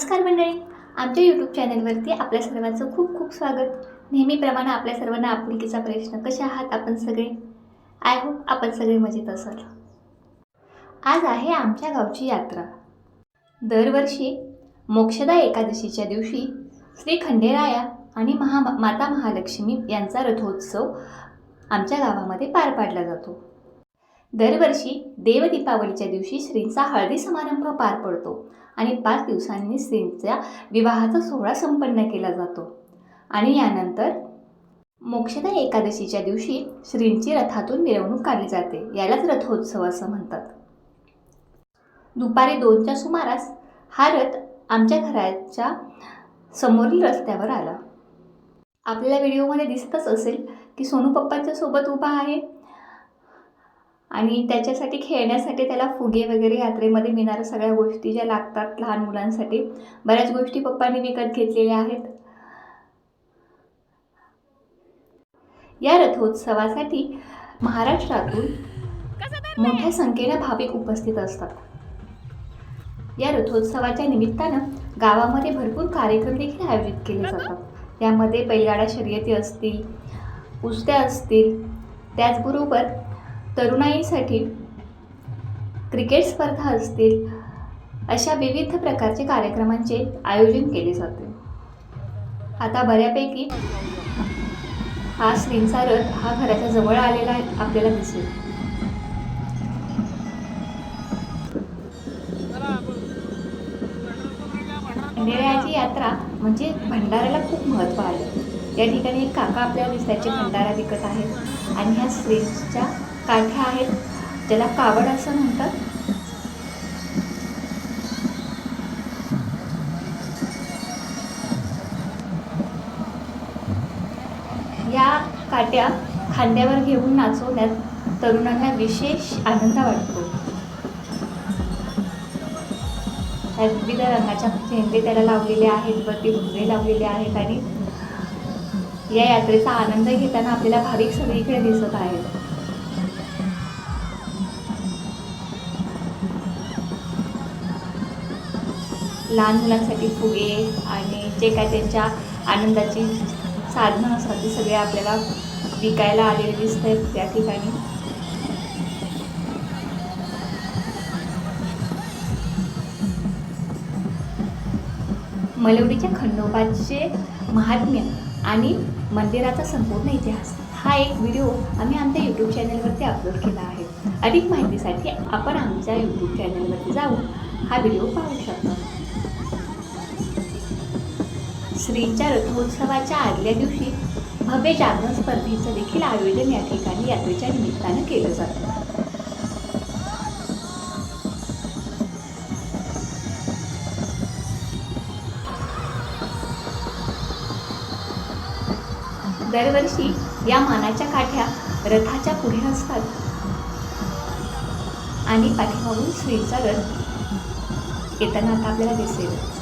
नमस्कार मंडळी. आमच्या यूट्यूब चॅनलवरती आपल्या सर्वांचं खूप खूप स्वागत. नेहमीप्रमाणे आपल्या सर्वांना आपुलकीचा प्रश्न कसे आहात आपण सगळे? आय होप आपण सगळे मजेत असाल. आज आहे आमच्या गावची यात्रा. दरवर्षी मोक्षदा एकादशीच्या दिवशी श्री खंडेराया आणि महा माता महालक्ष्मी यांचा रथोत्सव आमच्या गावामध्ये पार पाडला जातो. दरवर्षी देवदीपावलीच्या दिवशी श्रींचा हळदी समारंभ पार पडतो आणि पाच दिवसांनी श्रींचा विवाहाचा सोहळा संपन्न केला जातो. आणि यानंतर मोक्षदा एकादशीच्या दिवशी श्रींची रथातून मिरवणूक काढली जाते. यालाच रथोत्सव असं म्हणतात. दुपारी दोनच्या सुमारास हा रथ आमच्या घराच्या समोरील रस्त्यावर आला. आपल्याला व्हिडिओमध्ये दिसतच असेल की सोनू पप्पांच्या सोबत उभा आहे. आणि त्याच्यासाठी खेळण्यासाठी त्याला फुगे वगैरे यात्रेमध्ये मिळणाऱ्या सगळ्या गोष्टी ज्या लागतात लहान मुलांसाठी बऱ्याच गोष्टी पप्पांनी विकत घेतलेल्या आहेत. या रथोत्सवासाठी महाराष्ट्रातून मोठ्या संख्येनं भाविक उपस्थित असतात. या रथोत्सवाच्या निमित्तानं गावामध्ये भरपूर कार्यक्रम देखील आयोजित केले जातात. त्यामध्ये बैलगाडा शर्यती असतील कुस्त्या असतील त्याचबरोबर तरुणाईसाठी क्रिकेट स्पर्धा असतील अशा विविध प्रकारचे कार्यक्रमांचे आयोजन केले जाते. आता बऱ्यापैकी हा श्रींचा रथ हा घराच्या जवळ आलेला आपल्याला दिसेल. खंडेरायाची यात्रा म्हणजे भंडाऱ्याला खूप महत्त्व आहे. या ठिकाणी एक काका आपल्याला दिसल्याचे भंडारा विकत आहेत. आणि ह्या श्रींच्या काठ्या आहेत. त्याला कावड असं म्हणतात. या काट्या खांद्यावर घेऊन नाचवण्यात तरुणांना विशेष आनंद वाटतो. विविध रंगाच्या झेंडे त्याला लावलेले आहेत. वरती भुगरे लावलेले आहेत आणि या यात्रेचा आनंद घेताना आपल्याला भाविक सगळीकडे दिसत आहेत. लहान मुलांसाठी फुगे आणि जे काय त्यांच्या आनंदाची साधनं असतात ते सगळे आपल्याला विकायला आलेले दिसत आहेत त्या ठिकाणी. मलवडीच्या खंडोबाचे महात्म्य आणि मंदिराचा संपूर्ण इतिहास हा एक व्हिडिओ आम्ही आमच्या यूट्यूब चॅनलवरती अपलोड केला आहे. अधिक माहितीसाठी आपण आमच्या यूट्यूब चॅनलवरती जाऊन हा व्हिडिओ पाहू शकतो. श्रींच्या रथोत्सवाच्या आदल्या दिवशी भव्य जागरण स्पर्धेचं देखील आयोजन या ठिकाणी यात्रेच्या निमित्तानं केलं जातं. दरवर्षी या मानाच्या काठ्या रथाच्या पुढे असतात. आणि पाठीमागून श्रीचा रथ येताना आता आपल्याला दिसेल.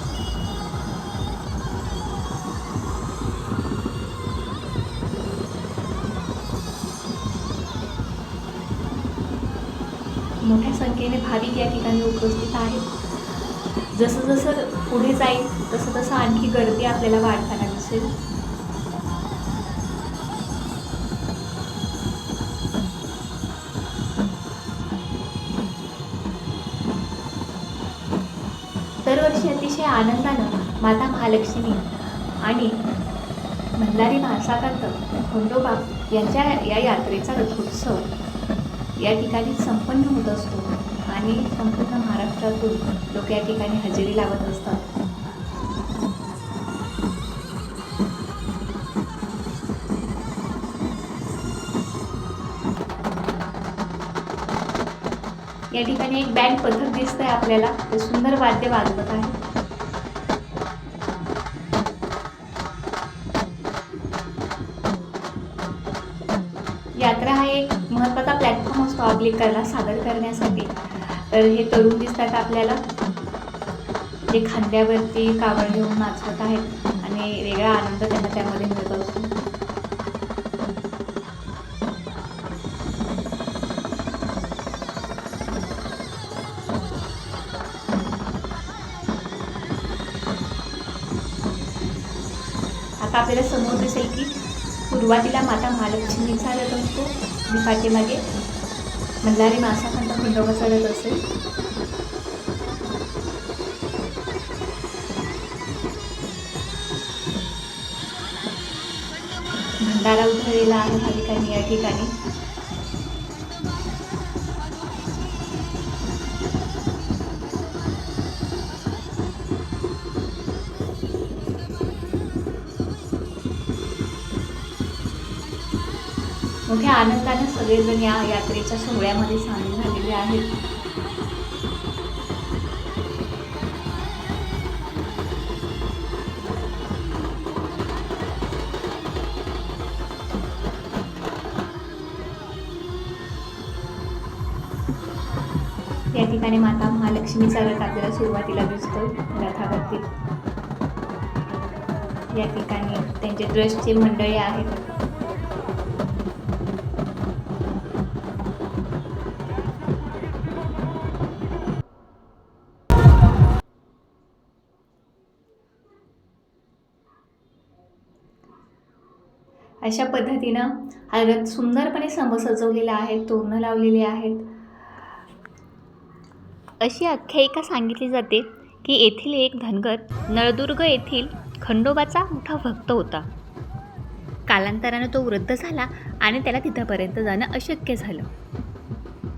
संख्येने भाविक या ठिकाणी उपस्थित आहेत. जसं जसं पुढे जाईल तसं तसं आणखी गर्दी आपल्याला वाढताना दिसेल. दरवर्षी अतिशय आनंदानं माता महालक्ष्मी आणि भंडारी महासाकांत खंडोबा यांच्या या यात्रेचा रथोत्सव या ठिकाणी संपन्न होत असतो आणि संपूर्ण महाराष्ट्रातून लोक या ठिकाणी हजेरी लावत असतात. या ठिकाणी एक बँड पथक दिसतंय आपल्याला. ते सुंदर वाद्य वाजवत आहे. आपली कला सादर करण्यासाठी. तर हे तरुण दिसतात आपल्याला. जे खांद्यावरती कावड घेऊन नाचवत आहेत आणि वेगळा आनंद त्यांना त्यामध्ये मिळत असतो. आता आपल्याला समोर दिसेल की सुरुवातीला माता महालक्ष्मीचा रथ असतो. आणि पाठीमागे मल्हारी मासाखंड खंडोबाचा रथ असेल. भंडारा उधळलेला आहे भाविकांनी या ठिकाणी. मोठ्या आनंदाने सगळेजण या यात्रेच्या सोहळ्यामध्ये सामील झालेले आहेत. या ठिकाणी माता महालक्ष्मीचा रथ आपल्याला सुरुवातीला दिसतो रथावरती. या ठिकाणी त्यांचे ट्रस्टचे मंडळी आहेत. अशा पद्धतीनं हा रथ सुंदरपणे सम सजवलेला आहे तोरणं लावलेली आहेत. अशी आख्यायिका सांगितली जाते की येथील एक धनगर नळदुर्ग येथील खंडोबाचा मोठा भक्त होता. कालांतरानं तो वृद्ध झाला आणि त्याला तिथंपर्यंत जाणं अशक्य झालं.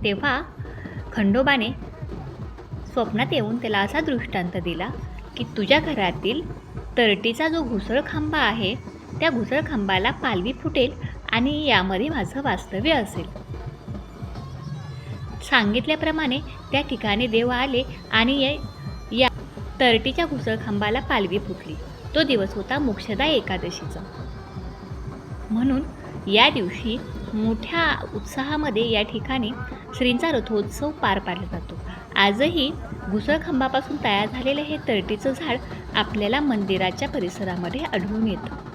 तेव्हा खंडोबाने स्वप्नात येऊन त्याला असा दृष्टांत दिला की तुझ्या घरातील तरटीचा जो घुसळ खांबा आहे त्या घुसळ खांबाला पालवी फुटेल आणि यामध्ये माझं वास्तव्य असेल. सांगितल्याप्रमाणे त्या ठिकाणी देव आले आणि या- तरटीच्या घुसळ खांबाला पालवी फुटली. तो दिवस होता मोक्षदा एकादशीचा. म्हणून या दिवशी मोठ्या उत्साहामध्ये या ठिकाणी श्रींचा रथोत्सव पार पाडला जातो. आजही घुसळखांबापासून तयार झालेलं हे तरटीचं झाड आपल्याला मंदिराच्या परिसरामध्ये आढळून येतं.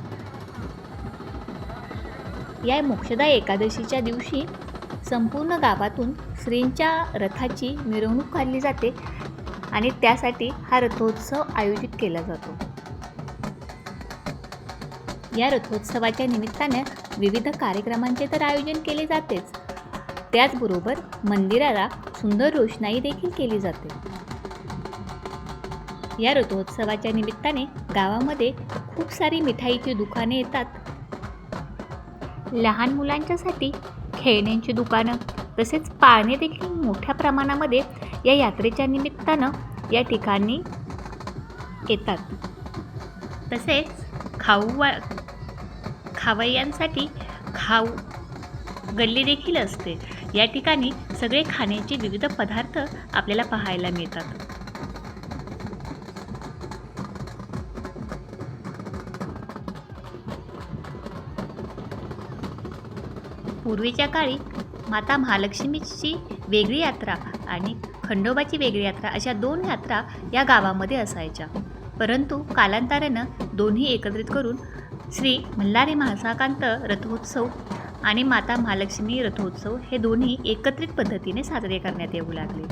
या मोक्षदा एकादशीच्या दिवशी संपूर्ण गावातून श्रींच्या रथाची मिरवणूक काढली जाते आणि त्यासाठी हा रथोत्सव आयोजित केला जातो. या रथोत्सवाच्या निमित्ताने विविध कार्यक्रमांचे तर आयोजन केले जातेच. त्याचबरोबर मंदिराला सुंदर रोषणाई देखील केली जाते. या रथोत्सवाच्या निमित्ताने गावामध्ये खूप सारी मिठाईची दुकाने येतात. लहान मुलांच्यासाठी खेळण्यांची दुकानं तसेच पाळणे देखील मोठ्या प्रमाणामध्ये या यात्रेच्या निमित्तानं या ठिकाणी येतात. तसेच खाऊ वा खावय्यांसाठी खाऊ गल्ली देखील असते. या ठिकाणी सगळे खाण्याचे विविध पदार्थ आपल्याला पाहायला मिळतात. पूर्वीच्या काळी माता महालक्ष्मीची वेगळी यात्रा आणि खंडोबाची वेगळी यात्रा अशा दोन यात्रा या गावामध्ये असायच्या. परंतु कालांतरानं दोन्ही एकत्रित करून श्री मल्हारी महासाकांत रथोत्सव आणि माता महालक्ष्मी रथोत्सव हे दोन्ही एकत्रित पद्धतीने साजरे करण्यात येऊ लागले.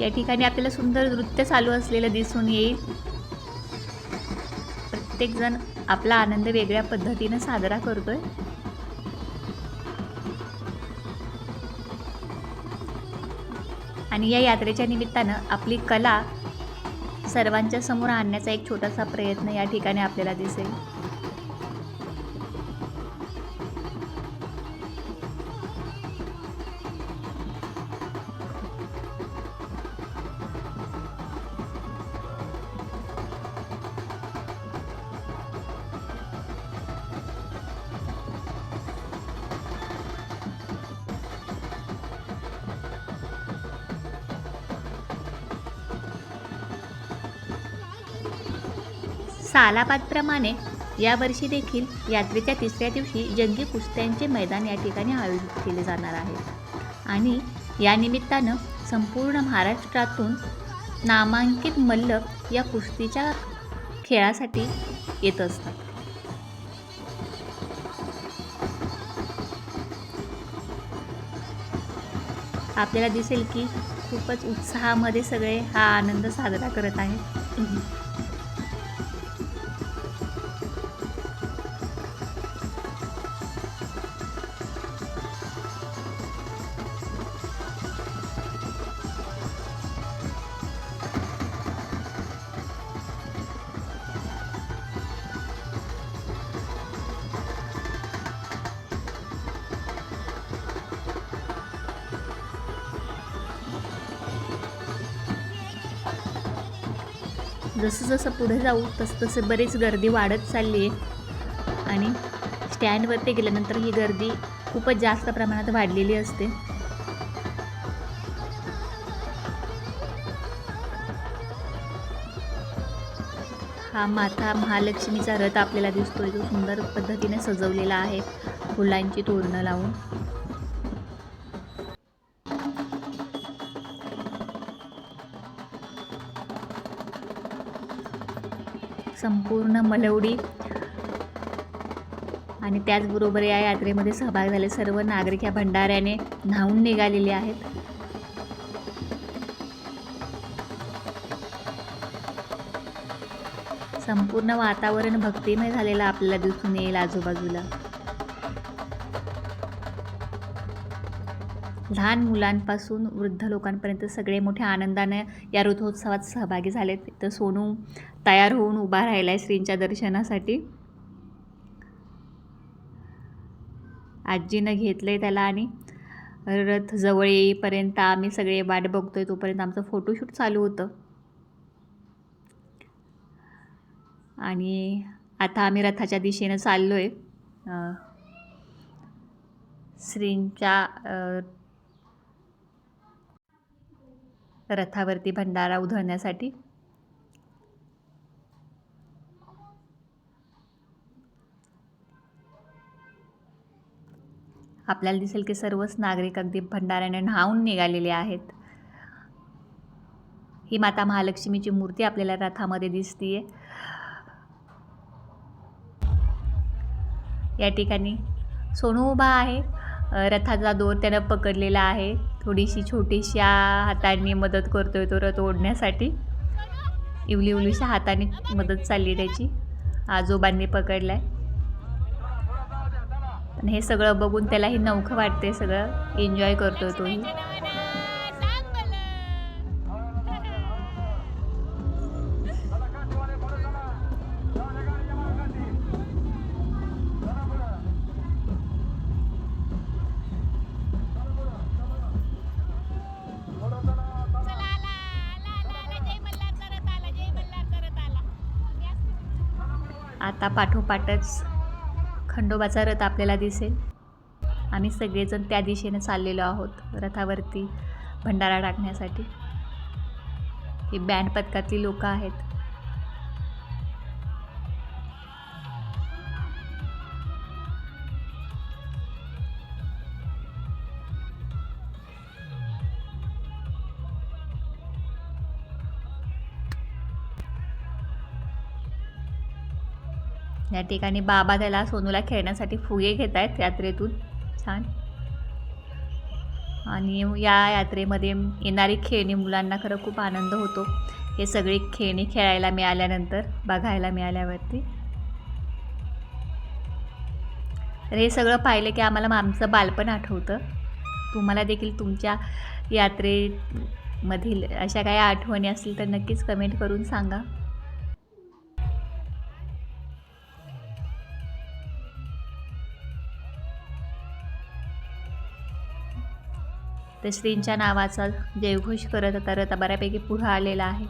या ठिकाणी आपल्याला सुंदर नृत्य चालू असलेलं दिसून येईल. प्रत्येकजण आपला आनंद वेगळ्या पद्धतीनं साजरा करतोय. आणि या यात्रेच्या निमित्तानं आपली कला सर्वांच्या समोर आणण्याचा एक छोटासा प्रयत्न या ठिकाणी आपल्याला दिसेल. सालाबादप्रमाणे यावर्षी देखील यात्रेच्या तिसऱ्या दिवशी जंगी कुस्त्यांचे मैदान या ठिकाणी आयोजित केले जाणार आहे. आणि या निमित्तानं संपूर्ण महाराष्ट्रातून नामांकित मल्ल या कुस्तीच्या खेळासाठी येत असतात. आपल्याला दिसेल की खूपच उत्साहामध्ये सगळे हा आनंद साजरा करत आहेत. जसं जसं पुढे जाऊ तसं तसं बरीच गर्दी वाढत चालली आहे आणि स्टँडवरती गेल्यानंतर ही गर्दी खूपच जास्त प्रमाणात वाढलेली असते. हा माता महालक्ष्मीचा रथ आपल्याला दिसतोय. तो सुंदर पद्धतीने सजवलेला आहे. फुलांची तोरणं लावून. संपूर्ण मलवडी. आणि त्याचबरोबर या यात्रेमध्ये सहभाग झाले सर्व नागरिक या भंडाऱ्याने न्हावून निघालेले आहेत. संपूर्ण वातावरण भक्तिमय झालेलं आपल्याला दिसून येईल आजूबाजूला. लहान मुलांपासून वृद्ध लोकांपर्यंत सगळे मोठ्या आनंदाने या रथोत्सवात सहभागी झालेत. तर सोनू तयार होऊन उभा राहिला आहे श्रींच्या दर्शनासाठी. आजीनं घेतलं आहे त्याला आणि रथ जवळ येईपर्यंत आम्ही सगळे वाट बघतोय तोपर्यंत आमचं फोटोशूट चालू होतं. आणि आता आम्ही रथाच्या दिशेनं चाललो आहे श्रींच्या रथावरती भंडारा उधळण्यासाठी? आपल्याला दिसेल की सर्वच नागरिक अगदी भंडाऱ्याने न्हावून निघालेले आहेत. ही माता महालक्ष्मीची मूर्ती आपल्याला रथामध्ये दिसतीये. या ठिकाणी सोनू उभा आहे. रथाचा दोर त्यानं पकडलेला आहे. थोडीशी छोटीशा हातांनी हाताने मदत करतोय तो रथ ओढण्यासाठी. इवली इवलीच्या हाताने मदत चालली त्याची. आजोबांनी पकडलाय. पण हे सगळं बघून त्यालाही नवखं वाटते सगळं. एन्जॉय करतोय तोही. पाठोपाठच खंडोबाचा रथ आपल्याला दिसेल. आम्ही सगळेजण त्या दिशेने चाललेलो आहोत रथावरती भंडारा टाकण्यासाठी. ही बँड पथकातली लोकं आहेत. या ठिकाणी बाबा त्याला सोनूला खेळण्यासाठी फुगे घेत आहेत यात्रेतून. छान. आणि या यात्रेमध्ये येणारी खेळणी मुलांना खरं खूप आनंद होतो. हे सगळी खेळणी खेळायला मिळाल्यानंतर बघायला मिळाल्यावरती. तर हे सगळं पाहिलं की आम्हाला आमचं बालपण आठवतं. तुम्हाला देखील तुमच्या यात्रेमधील अशा काही आठवणी असतील तर नक्कीच कमेंट करून सांगा. तर श्रींच्या नावाचा जयघोष करत आता रथ बऱ्यापैकी पुढं आलेला आहे.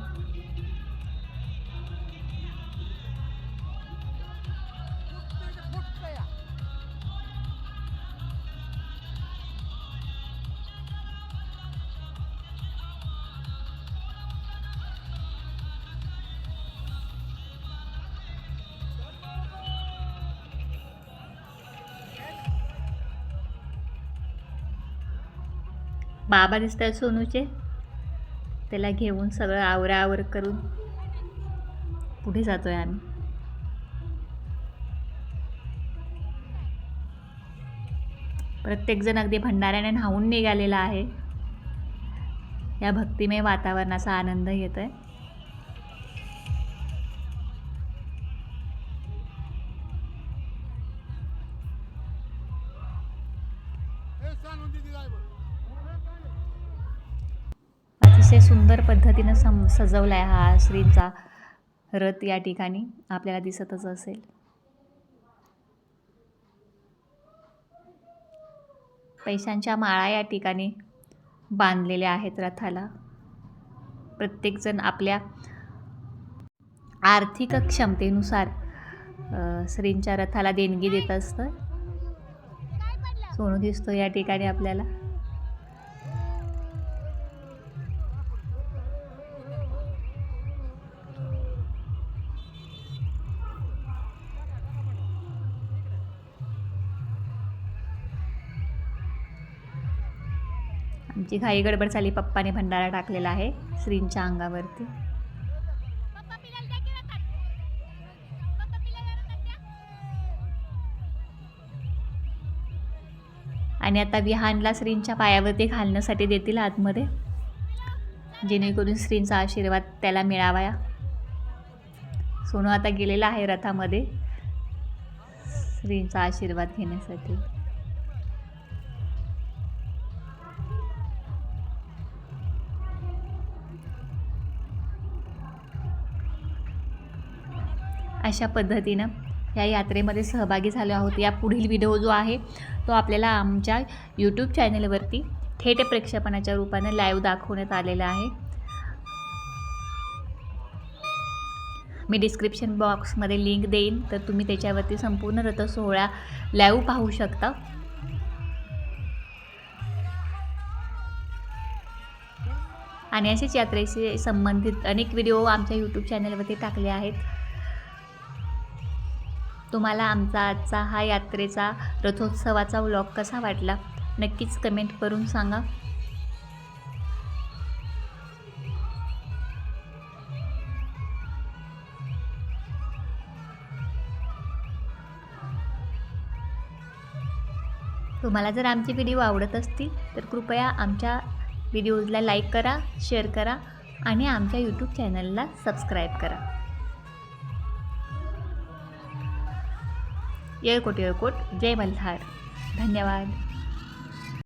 बाबा दिसत आहेत सोनूचे. त्याला घेऊन सगळं आवरावर करून पुढे जातोय आम्ही. प्रत्येकजण अगदी भंडाऱ्याने न्हावून निघालेला आहे. या भक्तिमय वातावरणाचा आनंद घेत आहे सजवला आहे हा श्रींचा रथ या ठिकाणी. आपल्याला दिसतच असेल. पैशांच्या माळा या ठिकाणी बांधलेल्या आहेत रथाला. प्रत्येकजण आपल्या आर्थिक क्षमतेनुसार श्रींच्या रथाला देणगी देत असतं सोनू दिसतो या ठिकाणी आपल्याला. आमची घाई गडबड झाली पप्पाने भंडारा टाकलेला आहे श्रींच्या अंगावरती. आणि आता विहानला श्रींच्या पायावरती घालण्यासाठी देतील आतमध्ये. जेणेकरून श्रींचा आशीर्वाद त्याला मिळावा. सोनू आता गेलेला आहे रथामध्ये. श्रींचा आशीर्वाद घेण्यासाठी. अशा पद्धतीनं या यात्रेमध्ये सहभागी झालो आहोत. या पुढील व्हिडिओ जो आहे तो आपल्याला आमच्या यूट्यूब चॅनलवरती थेट प्रेक्षेपणाच्या रूपाने लाईव्ह दाखवण्यात आलेला आहे. मी डिस्क्रिप्शन बॉक्समध्ये लिंक देईन तर तुम्ही त्याच्यावरती संपूर्ण रथ सोहळा लाईव्ह पाहू शकता. आणि असेच यात्रेशी संबंधित अनेक व्हिडिओ आमच्या यूट्यूब चॅनलवरती टाकले आहेत. तुम्हाला आमचा आजचा हा यात्रेचा रथोत्सवाचा व्लॉग कसा वाटला? नक्कीच कमेंट करून सांगा. तुम्हाला जर आमचे व्हिडिओ आवडत असतील तर कृपया आमच्या व्हिडिओजला लाईक करा शेअर करा आणि आमच्या यूट्यूब चॅनलला सबस्क्राईब करा. येळकोट येळकोट. जय मल्हार धन्यवाद.